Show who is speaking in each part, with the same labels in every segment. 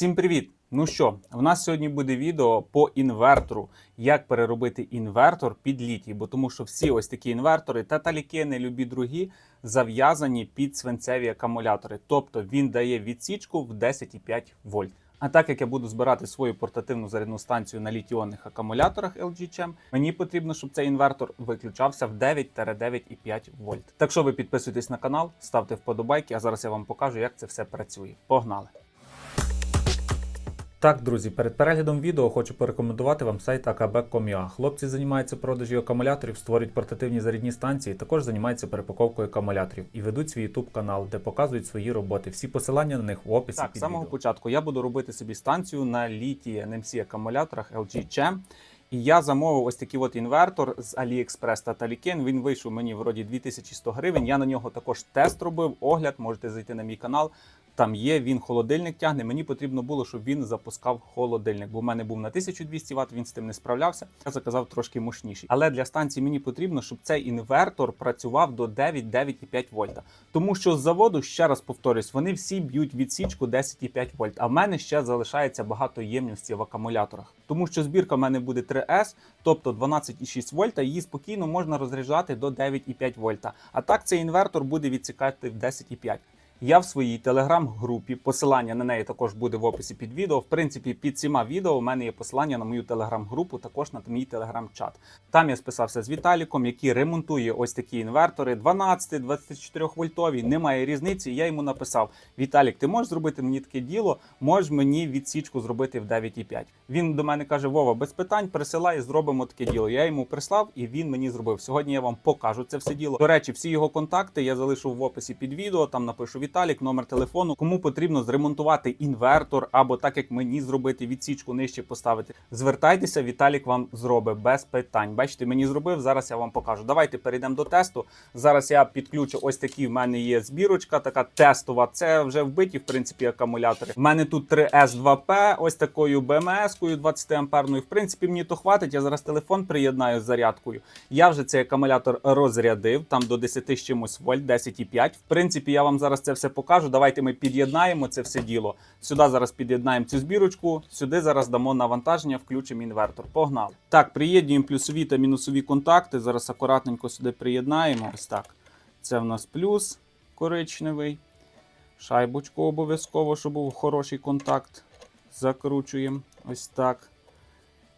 Speaker 1: Всім привіт! Ну що, в нас сьогодні буде відео по інвертору, як переробити інвертор під літій, бо тому що всі ось такі інвертори, таталікени, любі другі, зав'язані під свинцеві акумулятори. Тобто він дає відсічку в 10,5 вольт. А так як я буду збирати свою портативну зарядну станцію на літіонних акумуляторах LG Chem, мені потрібно, щоб цей інвертор виключався в 9-9,5 вольт. Так що ви підписуйтесь на канал, ставте вподобайки, а зараз я вам покажу, як це все працює. Погнали! Так, друзі, перед переглядом відео хочу порекомендувати вам сайт akb.com.ua. Хлопці займаються продажі акумуляторів, створюють портативні зарядні станції, також займаються перепаковкою акумуляторів і ведуть свій YouTube канал, де показують свої роботи. Всі посилання на них в описі. Так, з самого початку я буду робити собі станцію на літій NMC акумуляторах LG Chem. І я замовив ось такий от інвертор з AliExpress та Taliken. Він вийшов мені вроді 2100 гривень. Я на нього також тест робив, огляд. Можете зайти на мій канал. Там є, він холодильник тягне. Мені потрібно було, щоб він запускав холодильник, бо в мене був на 1200 Вт, він з тим не справлявся. Я заказав трошки мощніший. Але для станції мені потрібно, щоб цей інвертор працював до 9-9,5 вольта. Тому що з заводу, ще раз повторюсь, вони всі б'ють відсічку 10,5 вольт. А в мене ще залишається багато ємності в акумуляторах. Тому що збірка в мене буде 3С, тобто 12,6 вольта, її спокійно можна розряджати до 9,5 вольта. А так цей інвертор буде відсікати в 10,5. Я в своїй телеграм-групі, посилання на неї також буде в описі під відео. В принципі, під цими відео у мене є посилання на мою телеграм-групу, також на мій телеграм-чат. Там я списався з Віталіком, який ремонтує ось такі інвертори 12, 24 вольтові. Немає різниці. Я йому написав: Віталік, ти можеш зробити мені таке діло? Можеш мені відсічку зробити в 9,5. Він до мене каже: Вова, без питань, присилай, зробимо таке діло. Я йому прислав і він мені зробив. Сьогодні я вам покажу це все діло. До речі, всі його контакти я залишу в описі під відео. Там напишу Віталік, номер телефону. Кому потрібно зремонтувати інвертор або так як мені зробити відсічку нижче поставити. Звертайтеся, Віталік вам зробить без питань. Бачите, мені зробив. Зараз я вам покажу. Давайте перейдемо до тесту. Зараз я підключу ось такі. В мене є збірочка, така тестова. Це вже вбиті, в принципі, акумулятори. У мене тут 3S2P, ось такою BMS-кою 20 амперною. В принципі, мені то хватить. Я зараз телефон приєднаю з зарядкою. Я вже цей акумулятор розрядив там до 10 з чимось вольт, 10,5. В принципі, я вам зараз це все покажу. Давайте ми під'єднаємо це все діло. Сюди зараз під'єднаємо цю збірочку, сюди зараз дамо навантаження, включимо інвертор. Погнали. Так, приєднуємо плюсові та мінусові контакти. Зараз акуратненько сюди приєднаємо. Ось так. Це в нас плюс коричневий. Шайбочку обов'язково, щоб був хороший контакт. Закручуємо ось так.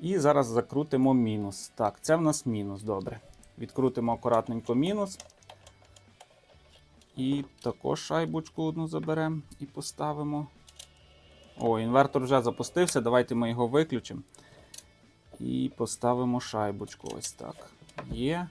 Speaker 1: І зараз закрутимо мінус. Так, це в нас мінус. Добре. Відкрутимо акуратненько мінус. І також шайбочку одну заберемо і поставимо. О, інвертор вже запустився. Давайте ми його виключимо. І поставимо шайбочку. Ось так. Є.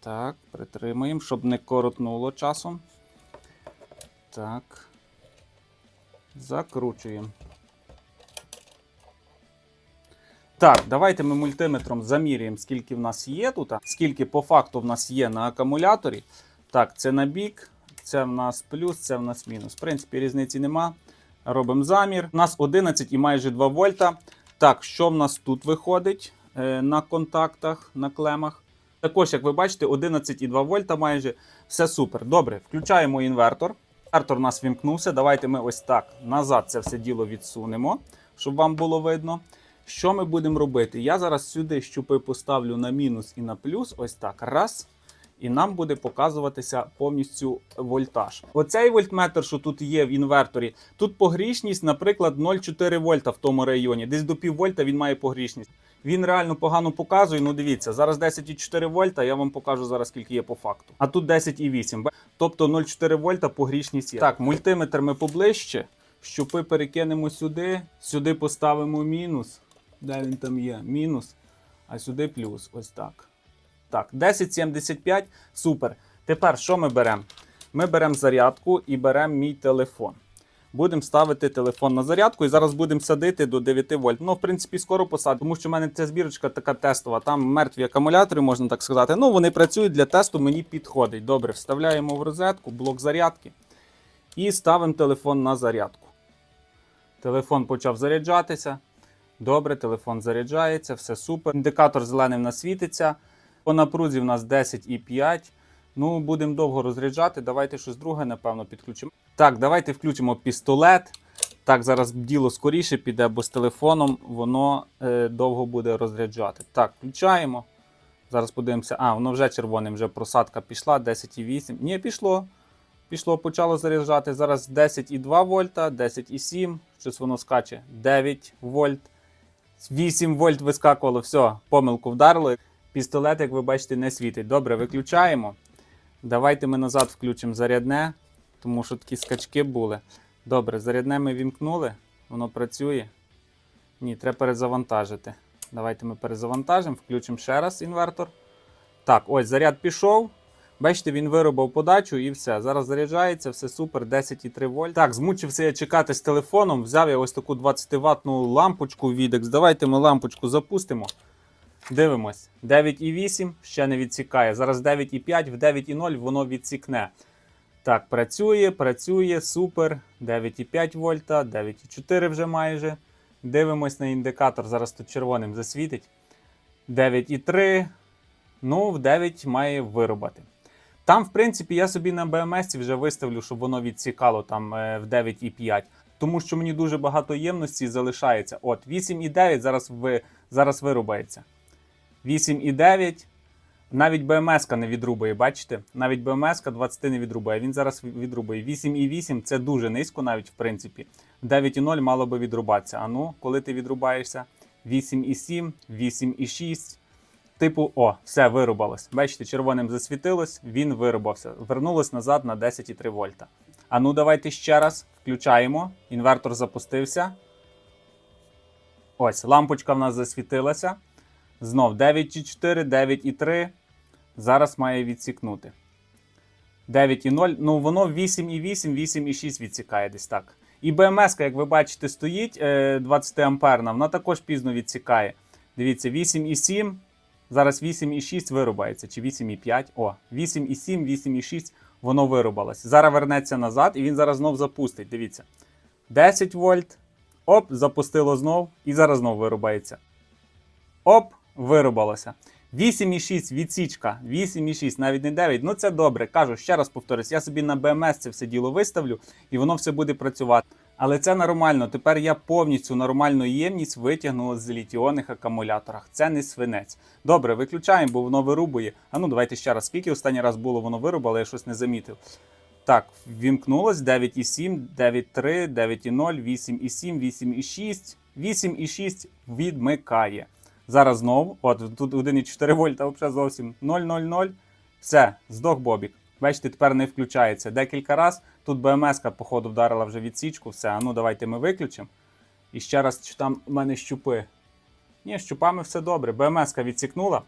Speaker 1: Так, притримуємо, щоб не коротнуло часом. Так. Закручуємо. Так, давайте ми мультиметром замірюємо, скільки в нас є тут, скільки по факту в нас є на акумуляторі. Так, це на бік, це в нас плюс, це в нас мінус. В принципі, різниці нема. Робимо замір. У нас 11 і майже 2 вольта. Так, що в нас тут виходить е, на контактах, на клемах? Також, як ви бачите, 11,2 вольта майже. Все супер. Добре, включаємо інвертор. Інвертор у нас вімкнувся. Давайте ми ось так назад це все діло відсунемо, щоб вам було видно. Що ми будемо робити? Я зараз сюди щупи поставлю на мінус і на плюс. Ось так. Раз. І нам буде показуватися повністю вольтаж. Оцей вольтметр, що тут є в інверторі, тут погрішність, наприклад, 0,4 вольта в тому районі. Десь до пів вольта він має погрішність. Він реально погано показує. Ну дивіться, зараз 10,4 вольта. Я вам покажу зараз, скільки є по факту. А тут 10,8. Тобто 0,4 вольта погрішність є. Так, мультиметр ми поближче. Щупи перекинемо сюди, сюди поставимо мінус. Де він там є? Мінус. А сюди плюс. Ось так. Так, 1075. Супер. Тепер що ми беремо? Ми беремо зарядку і беремо мій телефон. Будемо ставити телефон на зарядку і зараз будемо садити до 9 вольт. Ну, в принципі, скоро посадимо, тому що в мене ця збірочка така тестова. Там мертві акумулятори, можна так сказати. Ну, вони працюють для тесту, мені підходить. Добре, вставляємо в розетку, блок зарядки і ставимо телефон на зарядку. Телефон почав заряджатися. Добре, телефон заряджається, все супер. Індикатор зеленим нас світиться. По напрузі в нас 10,5. Ну, будемо довго розряджати. Давайте щось друге, напевно, підключимо. Так, давайте включимо пістолет. Так, зараз діло скоріше піде, бо з телефоном воно е, довго буде розряджати. Так, включаємо. Зараз подивимося. А, воно вже червоним, вже просадка пішла, 10,8. Ні, пішло. Пішло, почало заряджати. Зараз 10,2 вольта, 10,7. Щось воно скаче. 9 вольт. 8 вольт вискакувало, все, помилку вдарило. Пістолет, як ви бачите, не світить. Добре, виключаємо. Давайте ми назад включимо зарядне, тому що такі скачки були. Добре, зарядне ми вімкнули, воно працює. Ні, треба перезавантажити. Давайте ми перезавантажимо, включимо ще раз інвертор. Так, ось заряд пішов. Бачите, він виробив подачу і все. Зараз заряджається, все супер, 10,3 вольт. Так, змучився я чекати з телефоном. Взяв я ось таку 20 ваттну лампочку Videx. Давайте ми лампочку запустимо. Дивимось. 9,8 ще не відсікає. Зараз 9,5, в 9,0 воно відсікне. Так, працює, працює, супер. 9,5 вольта, 9,4 вже майже. Дивимось на індикатор. Зараз тут червоним засвітить. 9,3. Ну, в 9 має вирубати. Там, в принципі, я собі на BMS вже виставлю, щоб воно відсікало там е, в 9,5. Тому що мені дуже багато ємності залишається. От, 8,9 зараз, ви, зараз вирубається. 8,9. Навіть БМС не відрубає, бачите? Навіть БМС 20 не відрубає. Він зараз відрубає. 8,8 це дуже низько, навіть в принципі. 9,0 мало би відрубатися. А ну, коли ти відрубаєшся? 8,7, 8,6. Типу, о, все вирубалось. Бачите, червоним засвітилось, він вирубався. Вернулось назад на 10,3 вольта. А ну, давайте ще раз включаємо. Інвертор запустився. Ось, лампочка в нас засвітилася. Знов 9,4, 9,3. Зараз має відсікнути. 9,0. Ну, воно 8,8, 8,6 відсікає десь так. І БМС, як ви бачите, стоїть е, 20 амперна, вона також пізно відсікає. Дивіться, 8,7. Зараз 8,6 вирубається. Чи 8,5. О, 8,7, 8,6 воно вирубалось. Зараз вернеться назад і він зараз знов запустить. Дивіться. 10 вольт. Оп, запустило знов. І зараз знов вирубається. Оп, вирубалося. 8,6 відсічка, 8,6, навіть не 9. Ну це добре. Кажу, ще раз повторюсь, я собі на BMS це все діло виставлю і воно все буде працювати. Але це нормально. Тепер я повністю нормальну ємність витягнула з літіонних акумуляторах. Це не свинець. Добре, виключаємо, бо воно вирубує. А ну давайте ще раз. Скільки останній раз було, воно вирубало, я щось не замітив. Так, вімкнулось 9,7, 9,3, 9,0, 8,7, 8,6, 8,6 відмикає. Зараз знову, от тут 1,4 вольта, взагалі зовсім 0,00. Все, здох Бобік. Бачите, тепер не включається. Декілька разів. Тут БМС, походу, вдарила вже відсічку. Все, а ну давайте ми виключимо. І ще раз, чи там в мене щупи. Ні, щупами все добре. БМС відсікнула.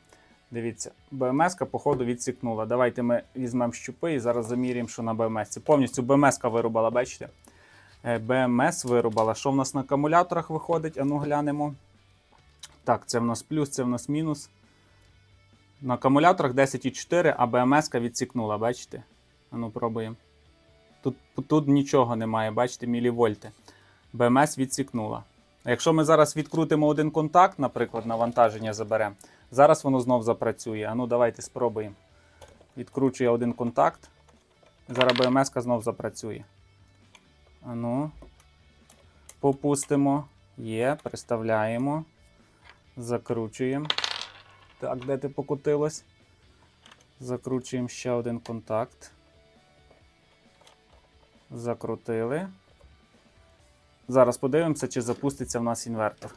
Speaker 1: Дивіться, БМС, походу, відсікнула. Давайте ми візьмемо щупи і зараз заміряємо, що на БМС. Повністю БМС вирубала, бачите? Е, БМС вирубала. Що в нас на акумуляторах виходить? Ану глянемо. Так, це в нас плюс, це в нас мінус. На акумуляторах 10,4, а БМС відсікнула, бачите? Ану, пробуємо. Тут, тут нічого немає, бачите, мілівольти. БМС відсікнула. А якщо ми зараз відкрутимо один контакт, наприклад, навантаження заберемо, зараз воно знов запрацює. Ану, давайте спробуємо. Відкручує один контакт. Зараз БМС знов запрацює. Ану. Попустимо. Є, приставляємо. Закручуємо. Так, де ти покотилось? Закручуємо ще один контакт. Закрутили. Зараз подивимося, чи запуститься в нас інвертор.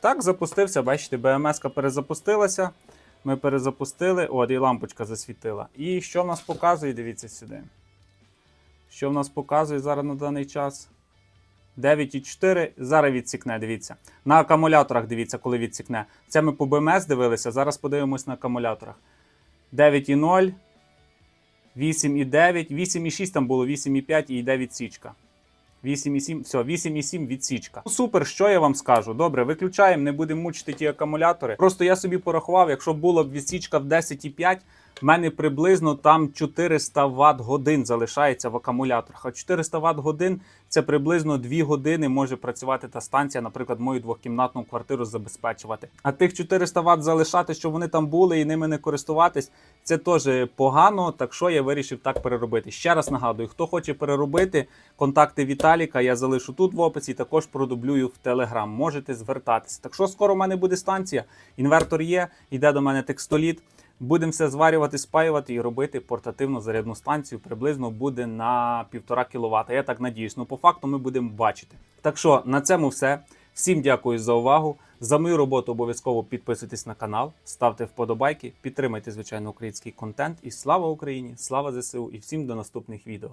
Speaker 1: Так, запустився, бачите, БМС перезапустилася. Ми перезапустили. От, і лампочка засвітила. І що в нас показує? Дивіться сюди. Що в нас показує зараз на даний час? 9,4. Зараз відсікне, дивіться. На акумуляторах дивіться, коли відсікне. Це ми по БМС дивилися. Зараз подивимось на акумуляторах. 9,0, 8,9, 8,6 там було, 8,5 і йде відсічка. 8,7, все, 8,7 відсічка. Ну, Супер, що я вам скажу? Добре, виключаємо, не будемо мучити ті акумулятори. Просто я собі порахував, якщо була б відсічка в 10,5, в мене приблизно там 400 Вт годин залишається в акумуляторах. А 400 Вт годин це приблизно 2 години може працювати та станція, наприклад, мою двохкімнатну квартиру забезпечувати. А тих 400 Вт залишати, щоб вони там були і ними не користуватись, це теж погано. Так що я вирішив так переробити. Ще раз нагадую, хто хоче переробити контакти Віталіка, я залишу тут в описі. Також продублюю в Телеграм. Можете звертатися. Так що скоро в мене буде станція. Інвертор є, йде до мене текстоліт. Будемо все зварювати, спаювати і робити портативну зарядну станцію. Приблизно буде на 1,5 кВт. Я так надіюсь. Ну, по факту ми будемо бачити. Так що на цьому все. Всім дякую за увагу. За мою роботу обов'язково підписуйтесь на канал, ставте вподобайки, підтримайте звичайно український контент. І слава Україні! Слава ЗСУ! І всім до наступних відео.